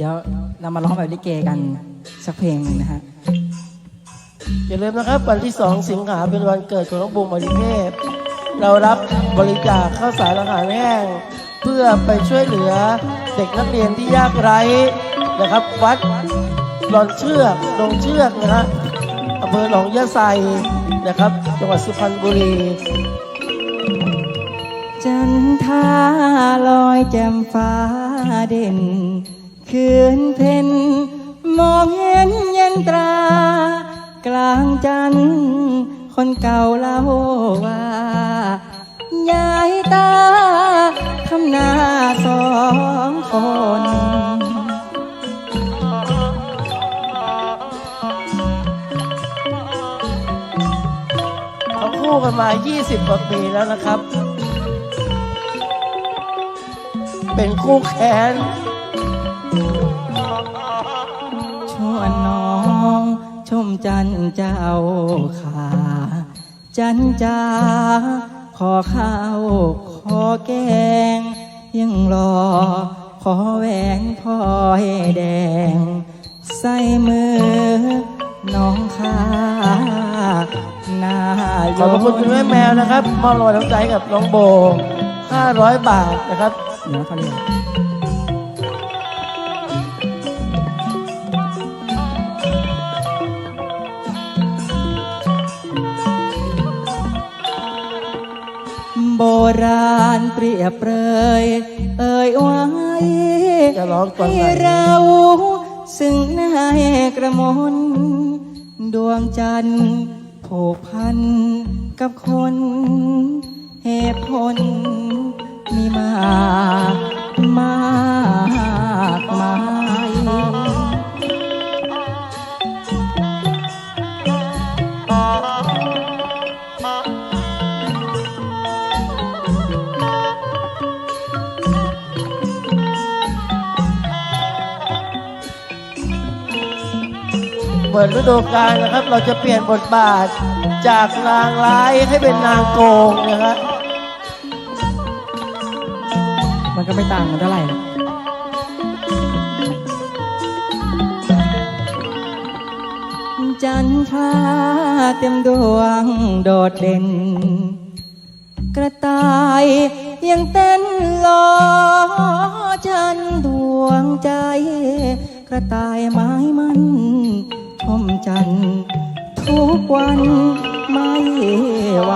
เดี๋ยวเรามาร้องแบบลิเกกันสักเพลงหนึ่งนะฮะ อย่าลืมนะครับ วันที่ 2 สิงหาเป็นวันเกิดของน้องบูมอริเทพ เรารับบริจาคข้าวสารอาหารแห้ง เพื่อไปช่วยเหลือเด็กนักเรียนที่ยากไร้นะครับ วัดหลอนเชือกลงเชือกนะฮะอำเภอหนองยะไซนะครับ จังหวัดสุพรรณบุรี จันทาลอยแจ่มฟ้าเด่น คืนเพ็ญมองเห็นเย็นตรา กลางจันทร์คนเก่าเล่าว่ายายตาทำหน้าสองคนเขาคู่กันมา 20กว่าปีแล้วนะครับ เป็นคู่แค้น ชวนน้องชมจันเจ้าขาจันจ้าขอข้าวขอแกง ยังรอ ขอแหวนพลอยแดง ใส่มือ น้องข้าหน้าขอบพระคุณคุณแม่แมวนะครับ มอบรางวัลน้ำใจกับน้องโบ 500 บาทนะครับเดี๋ยวเขาเรียก โบราณเปรียบเปรยเอ่ยไว้จะร้องตอนไหน ให้เราซึ่งนายกระมนดวงจันทร์ผูกพันกับคนเหตุผลมีมากมาก เปิดฤดูกาลนะครับ เราจะเปลี่ยนบทบาทจากนางร้ายให้เป็นนางโกงนะฮะมันก็ไม่ต่างกันเท่าไหร่หรอกจันทราเต็มดวงโดดเด่น กระต่ายยังเต้นรอจันดวงใจ กระต่ายไม้มัน มจันทร์ทุกวันไม่ไหว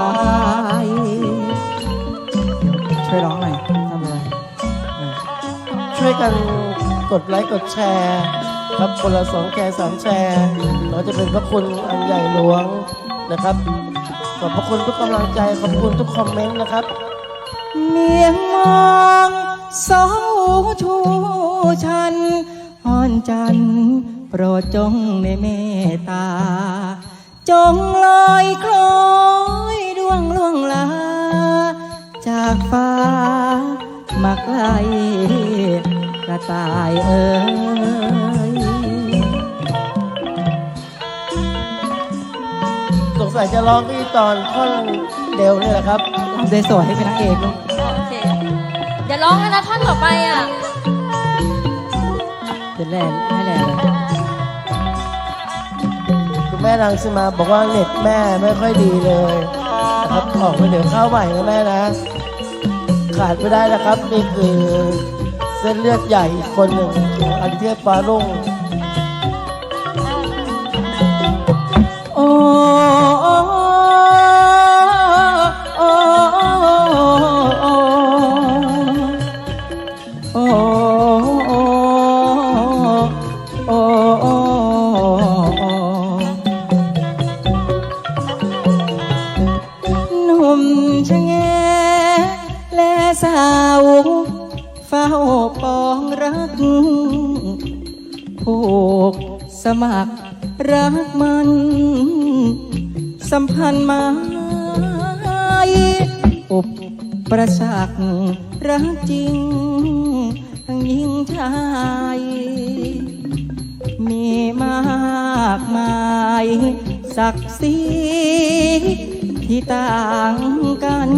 เดี๋ยช่วยร้องหน่อยทำอะไรช่วยกันกดไลค์กดแชร์ครับคนละสองแชร์สามแชร์เราจะเป็นพระคุณอันใหญ่หลวงนะครับขอบพระคุณทุกกำลังใจขอบคุณทุกคอมเมนต์นะครับเมียงมองสองหูชูชันอ่อนจันทร์ ปรดจงในเมตตา จงลอยคล้อยดวงล่วงลา จากฟ้ามาไกลกระต่ายเอ่ยสงสัยจะร้องที่ตอนท่อนเร็วนี่แหละครับ ทำสวยๆให้เป็นนางเอกลูกโอเค เดี๋ยวร้องแล้วนะท่อนต่อไปอะเดี๋ยวแล่ให้แล่เลยคุณ แม่นางสมาบอกว่าเน็ตแม่ไม่ค่อยดีเลยนะครับออกไปเดี๋ยวเข้าใหม่นะแม่นะ ขาดไม่ได้นะครับนี่คือเส้นเลือดใหญ่อีกคนหนึ่งองอันเทียบฟ้ารุ่ง ฝ้าปองรัก ผูกสมัครรักมัน สัมพันธ์หมาอุปประชักรักจริงทั้งหญิงชายมีมากมายศักดิ์ศรีที่ต่างกัน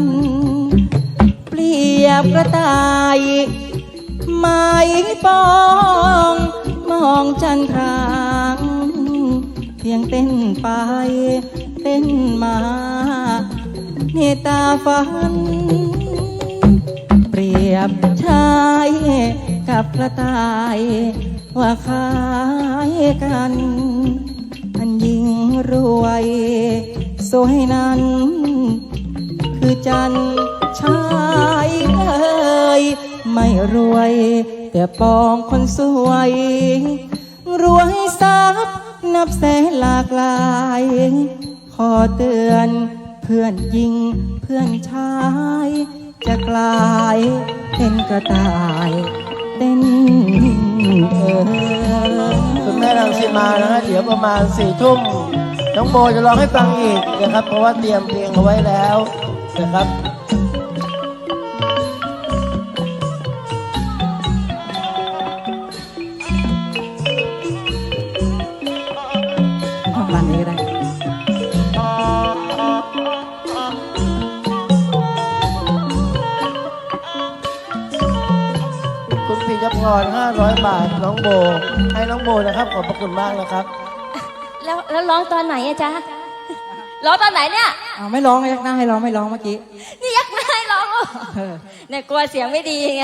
เปรียบกระต่าย ไม้ปองมองจันทรางเพียงเต้นไปเต้นมาเมตาฝัน เปรียบชายกับกระต่าย ว่าคล้ายกัน อันยิ่งรวย สวยนั้น คือจันชายเอ่ย ไม่รวย แต่ปองคนสวย รวยทรัพย์นับแสนหลากหลาย ขอเตือนเพื่อนยิงเพื่อนชาย จะกลายเป็นกระต่ายเต้นเออ คุณแม่รังสีมานะฮะเดี๋ยวประมาณสี่ทุ่มน้องโบจะร้องให้ฟังอีกนะครับ เพราะว่าเตรียมเพลงเอาไว้แล้วนะครับ ร 500 บาทน้องโบ ให้น้องโบนะครับขอบพระคุณมากนะครับ แล้วแล้วร้องตอนไหนอะจ๊ะร้องตอนไหนเนี่ยเอาไม่ร้องยักหน้าให้ร้องไม่ร้องเมื่อกี้ นี่ยักหน้าให้ร้องเหรอเออเนี่ยกลัวเสียงไม่ดีไง